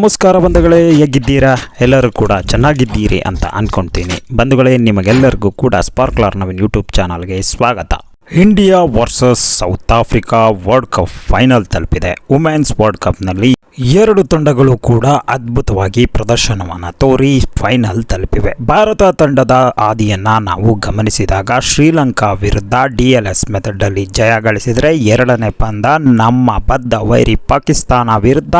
ನಮಸ್ಕಾರ ಬಂಧುಗಳೇ, ಹೇಗಿದ್ದೀರಾ? ಎಲ್ಲರೂ ಕೂಡ ಚೆನ್ನಾಗಿದ್ದೀರಿ ಅಂತ ಅಂದ್ಕೊಳ್ತೀನಿ ಬಂಧುಗಳೇ, ನಿಮಗೆಲ್ಲರಿಗೂ ಕೂಡ ಸ್ಪಾರ್ಕ್ಲರ್ ನವೀನ್ ಯೂಟ್ಯೂಬ್ ಚಾನಲ್ಗೆ ಸ್ವಾಗತ. India versus South Africa World Cup final ತಲುಪಿದೆ. ವುಮೆನ್ಸ್ ವರ್ಲ್ಡ್ ಕಪ್ನಲ್ಲಿ ಎರಡು ತಂಡಗಳು ಕೂಡ ಅದ್ಭುತವಾಗಿ ಪ್ರದರ್ಶನವನ್ನು ತೋರಿ ಫೈನಲ್ ತಲುಪಿವೆ. ಭಾರತ ತಂಡದ ಹಾದಿಯನ್ನು ನಾವು ಗಮನಿಸಿದಾಗ ಶ್ರೀಲಂಕಾ ವಿರುದ್ಧ ಡಿ ಎಲ್ ಎಸ್ ಮೆಥಡಲ್ಲಿ ಜಯ ಗಳಿಸಿದರೆ ಎರಡನೇ ಪಂದ ನಮ್ಮ ಬದ್ಧ ವೈರಿ ಪಾಕಿಸ್ತಾನ ವಿರುದ್ಧ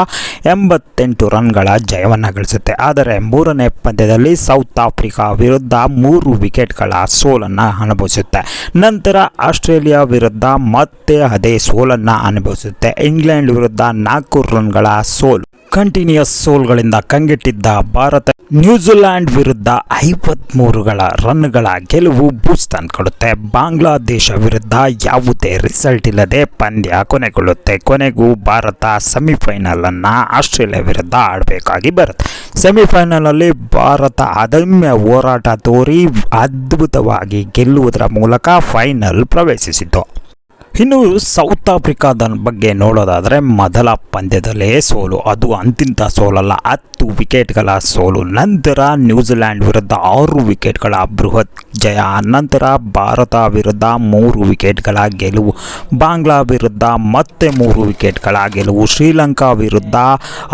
ಎಂಬತ್ತೆಂಟು ರನ್ಗಳ ಜಯವನ್ನು ಗಳಿಸುತ್ತೆ. ಆದರೆ ಮೂರನೇ ಪಂದ್ಯದಲ್ಲಿ ಸೌತ್ ಆಫ್ರಿಕಾ ವಿರುದ್ಧ ಮೂರು ವಿಕೆಟ್ಗಳ ಸೋಲನ್ನು ಅನುಭವಿಸುತ್ತೆ. ನಂತರ ಆಸ್ಟ್ರೇಲಿಯಾ ವಿರುದ್ಧ ಮತ್ತೆ ಅದೇ ಸೋಲನ್ನು ಅನುಭವಿಸುತ್ತೆ. ಇಂಗ್ಲೆಂಡ್ ವಿರುದ್ಧ ನಾಲ್ಕು ರನ್ಗಳ ಸೋಲು. ಕಂಟಿನ್ಯೂಸ್ ಸೋಲ್ಗಳಿಂದ ಕಂಗೆಟ್ಟಿದ್ದ ಭಾರತ, ನ್ಯೂಜಿಲ್ಯಾಂಡ್ ವಿರುದ್ಧ ಐವತ್ಮೂರುಗಳ ರನ್ಗಳ ಗೆಲುವು ಬೂಸ್ಟ್ ತಂದುಕೊಡುತ್ತೆ ಬಾಂಗ್ಲಾದೇಶ ವಿರುದ್ಧ ಯಾವುದೇ ರಿಸಲ್ಟ್ ಇಲ್ಲದೆ ಪಂದ್ಯ ಕೊನೆಗೊಳ್ಳುತ್ತೆ. ಕೊನೆಗೂ ಭಾರತ ಸೆಮಿಫೈನಲನ್ನು ಆಸ್ಟ್ರೇಲಿಯಾ ವಿರುದ್ಧ ಆಡಬೇಕಾಗಿ ಬರುತ್ತೆ. ಸೆಮಿಫೈನಲಲ್ಲಿ ಭಾರತ ಅದಮ್ಯ ಹೋರಾಟ ತೋರಿ ಅದ್ಭುತವಾಗಿ ಗೆಲ್ಲುವುದರ ಮೂಲಕ ಫೈನಲ್ ಪ್ರವೇಶಿಸಿತು. ಇನ್ನು ಸೌತ್ ಆಫ್ರಿಕಾದ ಬಗ್ಗೆ ನೋಡೋದಾದರೆ ಮೊದಲ ಪಂದ್ಯದಲ್ಲೇ ಸೋಲು. ಅದು ಅಂತಿಂತ ಸೋಲಲ್ಲ, ಹತ್ತು ವಿಕೆಟ್ಗಳ ಸೋಲು. ನಂತರ ನ್ಯೂಜಿಲ್ಯಾಂಡ್ ವಿರುದ್ಧ ಆರು ವಿಕೆಟ್ಗಳ ಬೃಹತ್ ಜಯ. ನಂತರ ಭಾರತ ವಿರುದ್ಧ ಮೂರು ವಿಕೆಟ್ಗಳ ಗೆಲುವು. ಬಾಂಗ್ಲಾ ವಿರುದ್ಧ ಮತ್ತೆ ಮೂರು ವಿಕೆಟ್ಗಳ ಗೆಲುವು. ಶ್ರೀಲಂಕಾ ವಿರುದ್ಧ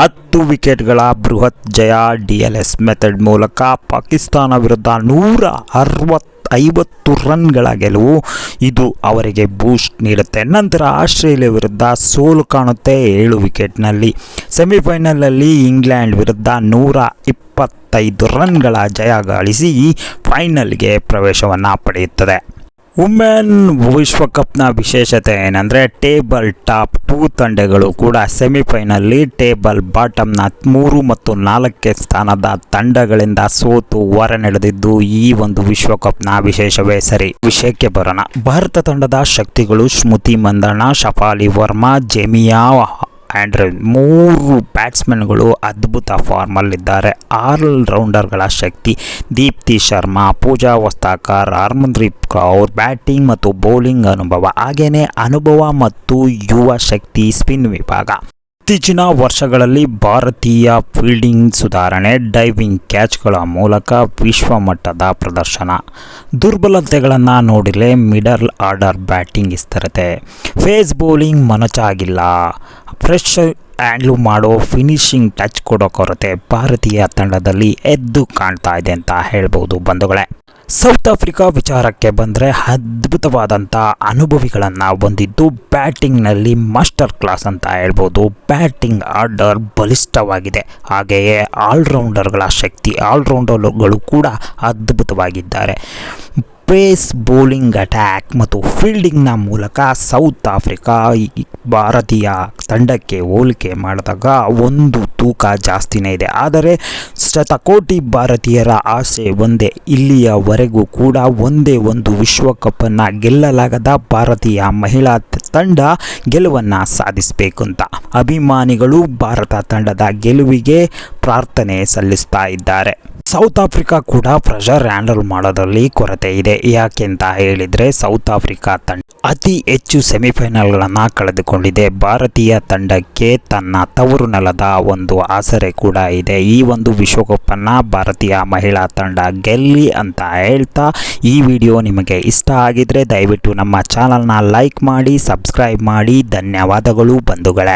ಹತ್ತು ವಿಕೆಟ್ಗಳ ಬೃಹತ್ ಜಯ ಡಿ ಎಲ್ ಎಸ್ ಮೆಥಡ್ ಮೂಲಕ ಪಾಕಿಸ್ತಾನ ವಿರುದ್ಧ ನೂರ ಅರವತ್ತು ಐವತ್ತು ರನ್ಗಳ ಗೆಲುವು ಇದು ಅವರಿಗೆ ಬೂಸ್ಟ್ ನೀಡುತ್ತೆ. ನಂತರ ಆಸ್ಟ್ರೇಲಿಯಾ ವಿರುದ್ಧ ಸೋಲು ಕಾಣುತ್ತೆ ಏಳು ವಿಕೆಟ್ನಲ್ಲಿ. ಸೆಮಿಫೈನಲಲ್ಲಿ ಇಂಗ್ಲೆಂಡ್ ವಿರುದ್ಧ ನೂರ ಇಪ್ಪತ್ತೈದು ರನ್ಗಳ ಜಯ ಗಳಿಸಿ ಫೈನಲ್ಗೆ ಪ್ರವೇಶವನ್ನು ಪಡೆಯುತ್ತದೆ. ವುಮೆನ್ ವಿಶ್ವಕಪ್ನ ವಿಶೇಷತೆ ಏನಂದರೆ ಟೇಬಲ್ ಟಾಪ್ ಟೂ ತಂಡಗಳು ಕೂಡ ಸೆಮಿಫೈನಲ್ಲಿ ಟೇಬಲ್ ಬಾಟಮ್ನ ಮೂರು ಮತ್ತು ನಾಲ್ಕೇ ಸ್ಥಾನದ ತಂಡಗಳಿಂದ ಸೋತು ಹೊರ ನಡೆದಿದ್ದು ಈ ಒಂದು ವಿಶ್ವಕಪ್ನ ವಿಶೇಷವೇ ಸರಿ. ವಿಷಯಕ್ಕೆ ಬರೋಣ. ಭಾರತ ತಂಡದ ಶಕ್ತಿಗಳು ಸ್ಮೃತಿ ಮಂದಣ್ಣ, ಶಫಾಲಿ ವರ್ಮಾ, ಜೆಮಿಯಾ ಆ್ಯಂಡ್ ಮೂರು ಬ್ಯಾಟ್ಸ್ಮನ್ಗಳು ಅದ್ಭುತ ಫಾರ್ಮಲ್ಲಿದ್ದಾರೆ. ಆರ್ಲ್ ರೌಂಡರ್ಗಳ ಶಕ್ತಿ, ದೀಪ್ತಿ ಶರ್ಮಾ, ಪೂಜಾ ವಸ್ತಾಕರ್, ಹರ್ಮನ್ದೀಪ್ ಕೌರ್, ಬ್ಯಾಟಿಂಗ್ ಮತ್ತು ಬೌಲಿಂಗ್ ಅನುಭವ ಹಾಗೆಯೇ ಅನುಭವ ಮತ್ತು ಯುವ ಶಕ್ತಿ, ಸ್ಪಿನ್ ವಿಭಾಗ. ಇತ್ತೀಚಿನ ವರ್ಷಗಳಲ್ಲಿ ಭಾರತೀಯ ಫೀಲ್ಡಿಂಗ್ ಸುಧಾರಣೆ, ಡೈವಿಂಗ್ ಕ್ಯಾಚ್ಗಳ ಮೂಲಕ ವಿಶ್ವಮಟ್ಟದ ಪ್ರದರ್ಶನ. ದುರ್ಬಲತೆಗಳನ್ನು ನೋಡಿಲೆ ಮಿಡಲ್ ಆರ್ಡರ್ ಬ್ಯಾಟಿಂಗ್ ಇಸ್ತರತೆ ಫೇಸ್ ಬೌಲಿಂಗ್ ಮನಚಾಗಿಲ್ಲ. ಫ್ರೆಶ್ ಹ್ಯಾಂಡ್ಲು ಮಾಡೋ ಫಿನಿಶಿಂಗ್ ಟಚ್ ಕೊಡೋ ಕೊರತೆ ಭಾರತೀಯ ತಂಡದಲ್ಲಿ ಎದ್ದು ಕಾಣ್ತಾ ಇದೆ ಅಂತ ಹೇಳ್ಬೋದು ಬಂಧುಗಳೇ. ಸೌತ್ ಆಫ್ರಿಕಾ ವಿಚಾರಕ್ಕೆ ಬಂದರೆ ಅದ್ಭುತವಾದಂಥ ಅನುಭವಿಗಳನ್ನು ಹೊಂದಿದ್ದು ಬ್ಯಾಟಿಂಗ್ನಲ್ಲಿ ಮಾಸ್ಟರ್ ಕ್ಲಾಸ್ ಅಂತ ಹೇಳ್ಬೋದು. ಬ್ಯಾಟಿಂಗ್ ಆರ್ಡರ್ ಬಲಿಷ್ಠವಾಗಿದೆ. ಹಾಗೆಯೇ ಆಲ್ರೌಂಡರ್ಗಳ ಶಕ್ತಿ, ಆಲ್ರೌಂಡರ್ಗಳು ಕೂಡ ಅದ್ಭುತವಾಗಿದ್ದಾರೆ. ಪೇಸ್ ಬೌಲಿಂಗ್ ಅಟ್ಯಾಕ್ ಮತ್ತು ಫೀಲ್ಡಿಂಗ್ನ ಮೂಲಕ ಸೌತ್ ಆಫ್ರಿಕಾ ಭಾರತೀಯ ತಂಡಕ್ಕೆ ಹೋಲಿಕೆ ಮಾಡಿದಾಗ ಒಂದು ತೂಕ ಜಾಸ್ತಿನೇ ಇದೆ. ಆದರೆ ಶತಕೋಟಿ ಭಾರತೀಯರ ಆಸೆ ಒಂದೇ. ಇಲ್ಲಿಯವರೆಗೂ ಕೂಡ ಒಂದೇ ಒಂದು ವಿಶ್ವಕಪ್ಪನ್ನು ಗೆಲ್ಲಲಾಗದ ಭಾರತೀಯ ಮಹಿಳಾ ತಂಡ ಗೆಲುವನ್ನು ಸಾಧಿಸಬೇಕು ಅಂತ ಅಭಿಮಾನಿಗಳು ಭಾರತ ತಂಡದ ಗೆಲುವಿಗೆ ಪ್ರಾರ್ಥನೆ ಸಲ್ಲಿಸ್ತಾ ಇದ್ದಾರೆ. ಸೌತ್ ಆಫ್ರಿಕಾ ಕೂಡ ಪ್ರೆಷರ್ ಹ್ಯಾಂಡಲ್ ಮಾಡೋದರಲ್ಲಿ ಕೊರತೆ ಇದೆ. ಯಾಕೆಂತ ಹೇಳಿದರೆ ಸೌತ್ ಆಫ್ರಿಕಾ ತಂಡ ಅತಿ ಹೆಚ್ಚು ಸೆಮಿಫೈನಲ್ಗಳನ್ನು ಕಳೆದುಕೊಂಡಿದೆ. ಭಾರತೀಯ ತಂಡಕ್ಕೆ ತನ್ನ ತವರು ನೆಲದ ಒಂದು ಆಸರೆ ಕೂಡ ಇದೆ. ಈ ಒಂದು ವಿಶ್ವಕಪ್ಪನ್ನು ಭಾರತೀಯ ಮಹಿಳಾ ತಂಡ ಗೆಲ್ಲಿ ಅಂತ ಹೇಳ್ತಾ ಈ ವಿಡಿಯೋ ನಿಮಗೆ ಇಷ್ಟ ಆಗಿದ್ರೆ ದಯವಿಟ್ಟು ನಮ್ಮ ಚಾನಲ್ನ ಲೈಕ್ ಮಾಡಿ ಸಬ್ಸ್ಕ್ರೈಬ್ ಮಾಡಿ ಧನ್ಯವಾದಗಳು ಬಂಧುಗಳೇ.